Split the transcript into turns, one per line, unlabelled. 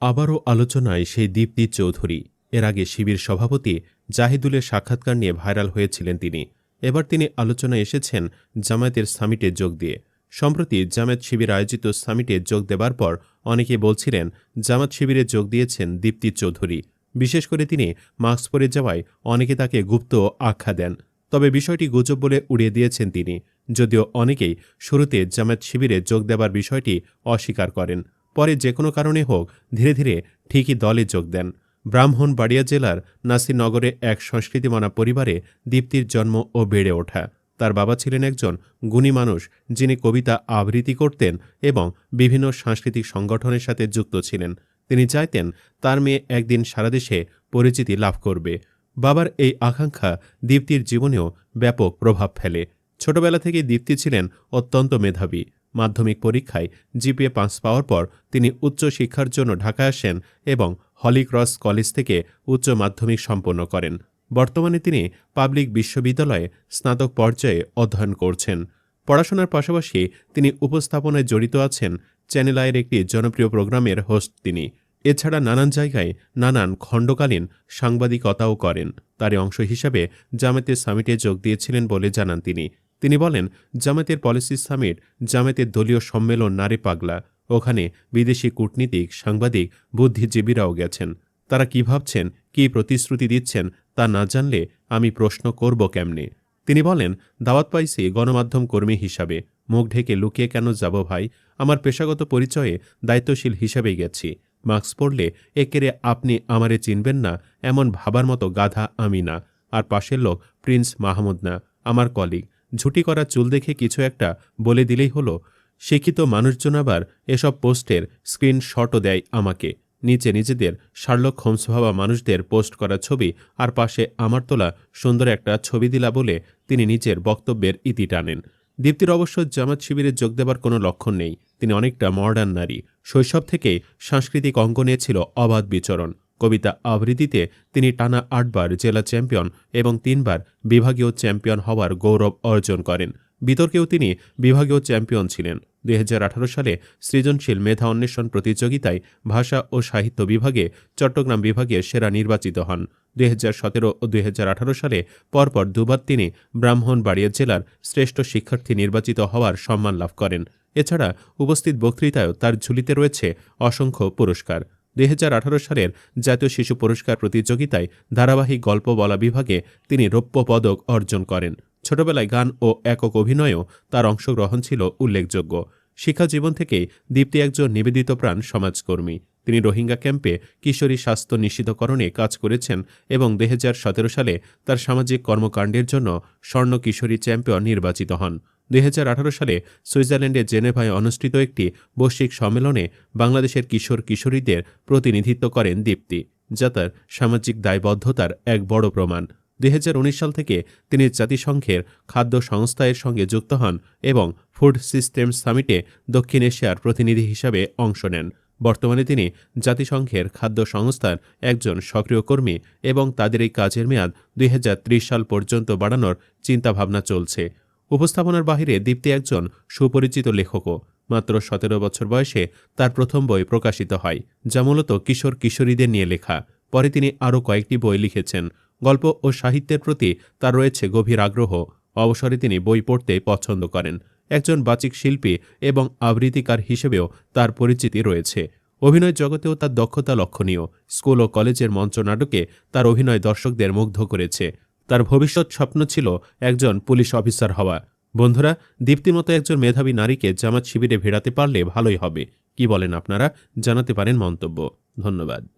আবারও আলোচনায় সেই দীপ্তি চৌধুরী। এর আগে শিবির সভাপতি জাহিদুলের সাক্ষাৎকার নিয়ে ভাইরাল হয়েছিলেন তিনি। এবার তিনি আলোচনায় এসেছেন জামায়াতের সামিটে যোগ দিয়ে। সম্প্রতি জামায়াত শিবির আয়োজিত সামিটে যোগ দেবার পর অনেকে বলছিলেন জামাত শিবিরে যোগ দিয়েছেন দীপ্তি চৌধুরী। বিশেষ করে তিনি মাস্ক পরে যাওয়ায় অনেকে তাকে গুপ্ত আখ্যা দেন। তবে বিষয়টি গুজব বলে উড়িয়ে দিয়েছেন তিনি। যদিও অনেকেই শুরুতে জামায়াত শিবিরে যোগ দেবার বিষয়টি অস্বীকার করেন। পরে যে কোনো কারণে হোক, ধীরে ধীরে ঠিকই দলে যোগ দেন। ব্রাহ্মণবাড়িয়া জেলার নাসিরনগরে এক সংস্কৃতিমানা পরিবারে দীপ্তির জন্ম ও বেড়ে ওঠা। তার বাবা ছিলেন একজন গুণী মানুষ, যিনি কবিতা আবৃত্তি করতেন এবং বিভিন্ন সাংস্কৃতিক সংগঠনের সাথে যুক্ত ছিলেন। তিনি চাইতেন তার মেয়ে একদিন সারা দেশে পরিচিতি লাভ করবে। বাবার এই আকাঙ্ক্ষা দীপ্তির জীবনেও ব্যাপক প্রভাব ফেলে। ছোটবেলা থেকেই দীপ্তি ছিলেন অত্যন্ত মেধাবী। মাধ্যমিক পরীক্ষায় জিপিএ পাস পাওয়ার পর তিনি উচ্চ শিক্ষার জন্য ঢাকা আসেন এবং হলিক্রস কলেজ থেকে উচ্চ মাধ্যমিক সম্পন্ন করেন। বর্তমানে তিনি পাবলিক বিশ্ববিদ্যালয়ে স্নাতক পর্যায়ে অধ্যয়ন করছেন। পড়াশোনার পাশাপাশি তিনি উপস্থাপনায় জড়িত আছেন চ্যানেল আয়ের একটি জনপ্রিয় প্রোগ্রামের হোস্ট তিনি। এছাড়া নানান জায়গায় নানান খণ্ডকালীন সাংবাদিকতাও করেন। তারই অংশ হিসাবে জামাতের সামিটে যোগ দিয়েছিলেন বলে জানান তিনি। তিনি বলেন জামাতের পলিসি সামিট জামাতের দলীয় সম্মেলন নারে পাগলা, ওখানে বিদেশি কূটনীতিক, সাংবাদিক, বুদ্ধিজীবীরাও গেছেন। তারা কি ভাবছেন, কি প্রতিশ্রুতি দিচ্ছেন, তা না জানলে আমি প্রশ্ন করব কেমনে? তিনি বলেন, দাওয়াত পাইছি গণমাধ্যম কর্মী হিসাবে। মুখ ঢেকে লুকিয়ে কেন যাব ভাই? আমার পেশাগত পরিচয়ে দায়িত্বশীল হিসাবেই গেছি। মাস্ক পরলে একেরে আপনি আমারে চিনবেন না, এমন ভাবার মতো গাধা আমি না। আর পাশের লোক প্রিন্স মাহমুদ না, আমার কলিগ। ঝুটি করা চুল দেখে কিছু একটা বলে দিলেই হলো শিক্ষিত মানুষজন আবার এসব পোস্টের স্ক্রিনশটও দেয় আমাকে। নিচে নিজেদের শার্লক হোমস ভাবা মানুষদের পোস্ট করা ছবি আর পাশে আমার তোলা সুন্দর একটা ছবি দিলা বলে তিনি নিজের বক্তব্যের ইতি টানেন। দীপ্তির অবশ্য জামাত শিবিরে যোগ দেবার কোনো লক্ষণ নেই। তিনি অনেকটা মডার্ন নারী। শৈশব থেকেই সাংস্কৃতিক অঙ্গনে ছিল অবাধ বিচরণ। কবিতা আবৃত্তিতে তিনি টানা আটবার জেলা চ্যাম্পিয়ন এবং তিনবার বিভাগীয় চ্যাম্পিয়ন হওয়ার গৌরব অর্জন করেন। বিতর্কেও তিনি বিভাগীয় চ্যাম্পিয়ন ছিলেন। দুই হাজার আঠারো সালে সৃজনশীল মেধা অন্বেষণ প্রতিযোগিতায় ভাষা ও সাহিত্য বিভাগে চট্টগ্রাম বিভাগে সেরা নির্বাচিত হন। দুই হাজার সতেরো ও দুই হাজার আঠারো সালে পরপর দুবার তিনি ব্রাহ্মণবাড়িয়া জেলার শ্রেষ্ঠ শিক্ষার্থী নির্বাচিত হওয়ার সম্মান লাভ করেন। এছাড়া উপস্থিত বক্তৃতায়ও তার ঝুলিতে রয়েছে অসংখ্য পুরস্কার। দুই হাজার আঠারো সালের জাতীয় শিশু পুরস্কার প্রতিযোগিতায় ধারাবাহিক গল্প বলা বিভাগে তিনি রৌপ্য পদক অর্জন করেন। ছোটবেলায় গান ও একক অভিনয়েও তার অংশগ্রহণ ছিল উল্লেখযোগ্য। শিক্ষা জীবন থেকেই দীপ্তি একজন নিবেদিত প্রাণ সমাজকর্মী। তিনি রোহিঙ্গা ক্যাম্পে কিশোরী স্বাস্থ্য নিশ্চিতকরণে কাজ করেছেন এবং দু হাজার সতেরো সালে তার সামাজিক কর্মকাণ্ডের জন্য স্বর্ণ কিশোরী চ্যাম্পিয়ন নির্বাচিত হন। দুই হাজার আঠারো সালে সুইজারল্যান্ডের জেনেভায় অনুষ্ঠিত একটি বৈশ্বিক সম্মেলনে বাংলাদেশের কিশোর কিশোরীদের প্রতিনিধিত্ব করেন দীপ্তি, যা তার সামাজিক দায়বদ্ধতার এক বড় প্রমাণ। দুই হাজার উনিশ সাল থেকে তিনি জাতিসংঘের খাদ্য সংস্থা এর সঙ্গে যুক্ত হন এবং ফুড সিস্টেম সামিটে দক্ষিণ এশিয়ার প্রতিনিধি হিসাবে অংশ নেন। বর্তমানে তিনি জাতিসংঘের খাদ্য সংস্থার একজন সক্রিয় কর্মী এবং তাদের এই কাজের মেয়াদ দুই হাজার ত্রিশ সাল পর্যন্ত বাড়ানোর চিন্তাভাবনা চলছে। উপস্থাপনার বাহিরে দীপ্তি একজন সুপরিচিত লেখকও। মাত্র সতেরো বছর বয়সে তার প্রথম বই প্রকাশিত হয়, যা মূলত কিশোর কিশোরীদের নিয়ে লেখা। পরে তিনি আরও কয়েকটি বই লিখেছেন। গল্প ও সাহিত্যের প্রতি তার রয়েছে গভীর আগ্রহ। অবসরে তিনি বই পড়তে পছন্দ করেন। একজন বাচিক শিল্পী এবং আবৃত্তিকার হিসেবেও তার পরিচিতি রয়েছে। অভিনয় জগতেও তার দক্ষতা লক্ষণীয়। স্কুল ও কলেজের মঞ্চনাটকে তার অভিনয় দর্শকদের মুগ্ধ করেছে। তার ভবিষ্যৎ স্বপ্ন ছিল একজন পুলিশ অফিসার হওয়া। বন্ধুরা, দীপ্তির মতো একজন মেধাবী নারীকে জামাত শিবিরে ভেড়াতে পারলে ভালোই হবে। কি বলেন আপনারা? জানাতে পারেন মন্তব্য। ধন্যবাদ।